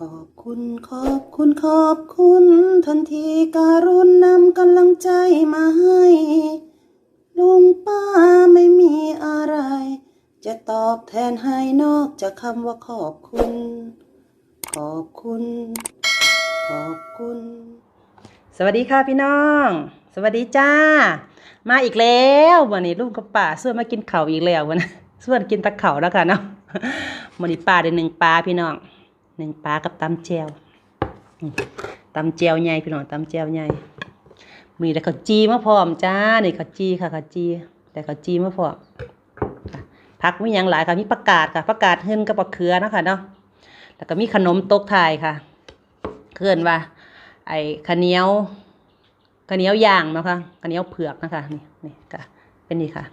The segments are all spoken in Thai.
ขอบคุณขอบคุณขอบคุณทันทีการุณนำกำลังใจมาให้ลุงป้าไม่มีอะไร จะตอบแทนให้นอกจากคำว่าขอบคุณ ขอบคุณ ขอบคุณ สวัสดีค่ะพี่น้อง สวัสดีจ้า มาอีกแล้ววันนี้ลุงกับป้าส่วนมากินเข้าอีกแล้ววันนะส่วนกินตะเข่าแล้วกันเนาะวันนี้ป้าได้หนึ่งปลาพี่น้อง หนึ่งปลากับตำแจวตำแจวใหญ่พี่น้องตำแจวใหญ่มีแต่ข้าวจีมาพร้อมจ้านี่ข้าวจีค่ะข้าวจีแต่ข้าวจีมาพร้อมค่ะผักมีอย่างหลายค่ะมีประกาศค่ะประกาศเฮินกับปลาเขือนะคะเนาะแล้วก็มีขนมตกทยค่ะเคลื่อนว่า ไอ้ข้าวเหนียวข้าวเหนียวย่างนะคะข้าวเหนียวเผือกนะคะนี่นี่ค่ะเป็นนี่ค่ะ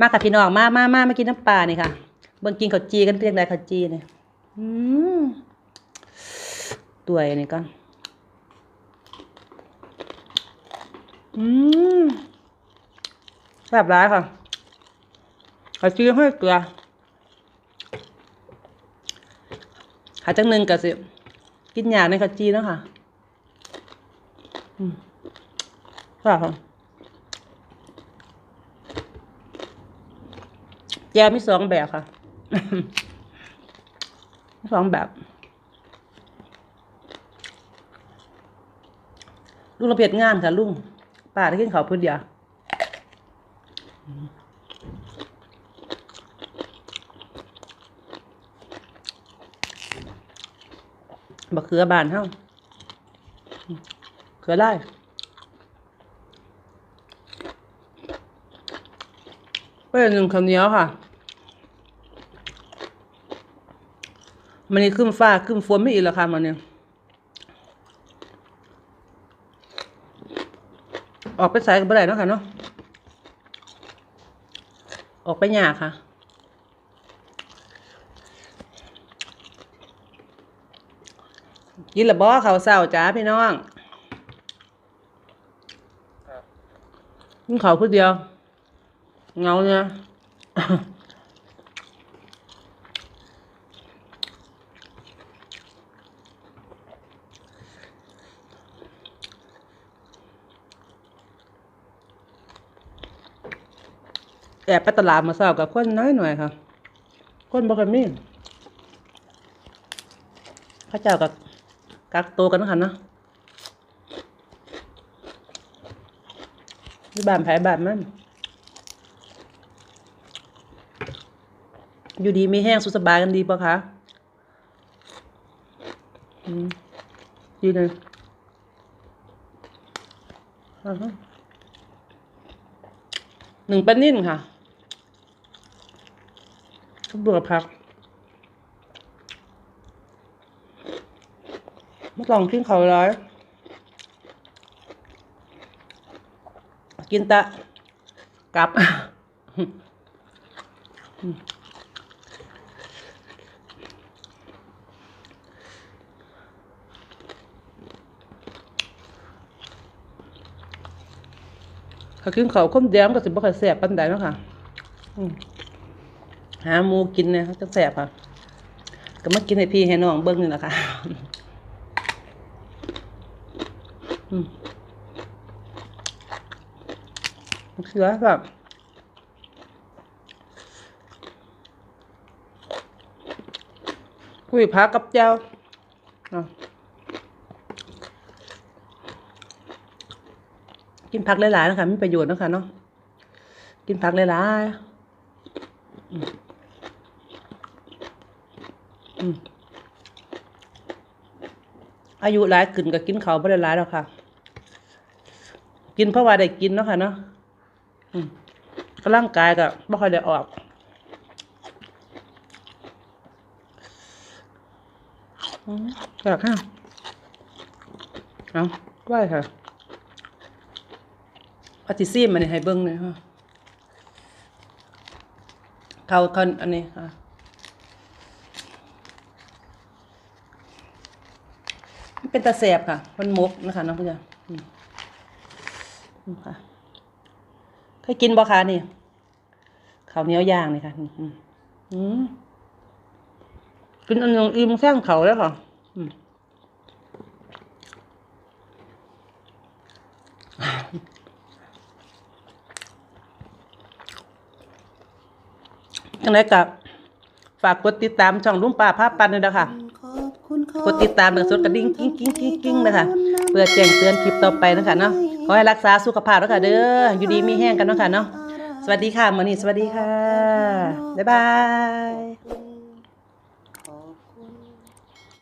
มาค่ะพี่น้องมามามามากินน้ำปลานี่ค่ะเบิ่งกินข้าวจีกันเรียกได้ข้าวจีเนี่ย ตัวอันนี้ก่อนอืมแบบร้ายค่ะข้าวจีห้เกลือหาจังหนึ่งกับสิ กินยาในข้าวจีนะค่ะอืมค่ะค่ะแยมมีสองแบบค่ะ สองแบบลุงเระเบียดงานค่ะลุงป้าได้กินข้าวพื้นเดียวอืมบักเขือบานเท่ามเขือได้เป็นหนึ่งคำเนียวค่ะ มันนี่ขึ้นฟ้าขึ้นฝนไม่อีกแล้วค่ะมันเนี่ยออกไปใส่กับอะไรเนาะค่ะเนาะออกไปหยากค่ะกินละบ่เขาวเศร้าจ้าพี่น้องกินเขาวพูดเดียวเงาเนี่ย แอบไปตลาดมาเศร้ากับคนน้อยหน่อยค่ะ คนบ่ค่อยมีพระเจ้ากับกักตัวกันค่ะเนาะที่บ้านไผบ้านมันอยู่ดีมีแห้งสุขสบายกันดีปะคะดีเลยหนึ่งปลานิ่นค่ะ กเบื่อพักไม่ต้องกินเขาร้อยกินตะกลับเขากินเขาข้มแดงก็สิบ่ค่อยแสบปานใดเนาะค่ะ อืม หาหมูกินเนี่ยเขาจะแสบค่ะ ก็มากินให้พี่ให้น้องเบิ้งนี่แหละค่ะอืมมะเขือแบบคุยพักกับเจ้าอกินผักหลายๆนะคะมีประโยชน์นะคะเนาะกินผักหลายๆ อายุหลายขึ้นก็กินเขาไม่ได้หลายแล้วค่ะ กินเพราะว่าได้กินเนาะค่ะเนาะก็ร่างกายก็ไม่ค่อยได้ออกอืมอยากค่ะเอาไหวค่ะอาติซีมันให้เบิ้งเลยค่ะเขาเขาอันนี้ค่ะ เป็นตะแสบค่ะ มันมกนะคะน้องผู้ชมค่ะเคยกินบ่คะนี่ข้าวเหนียวย่างนี่ค่ะอืมกินอันยองอิ่มแข้งเขาแล้วค่ะจังไรกับฝากกดติดตามช่องลุงป่าภาพปันเลยนะคะ กดติดตามเดือสดกระดิ่งกิ้งกิ้งกิ้งกิ้งนะคะเพื่อแจ้งเตือนคลิปต่อไปนะคะเนาะขอให้รักษาสุขภาพแล้วค่ะเด้ออยู่ดีมีแห้งกันเนาะค่ะเนาะสวัสดีค่ะมือนี้สวัสดีค่ะบ๊ายบาย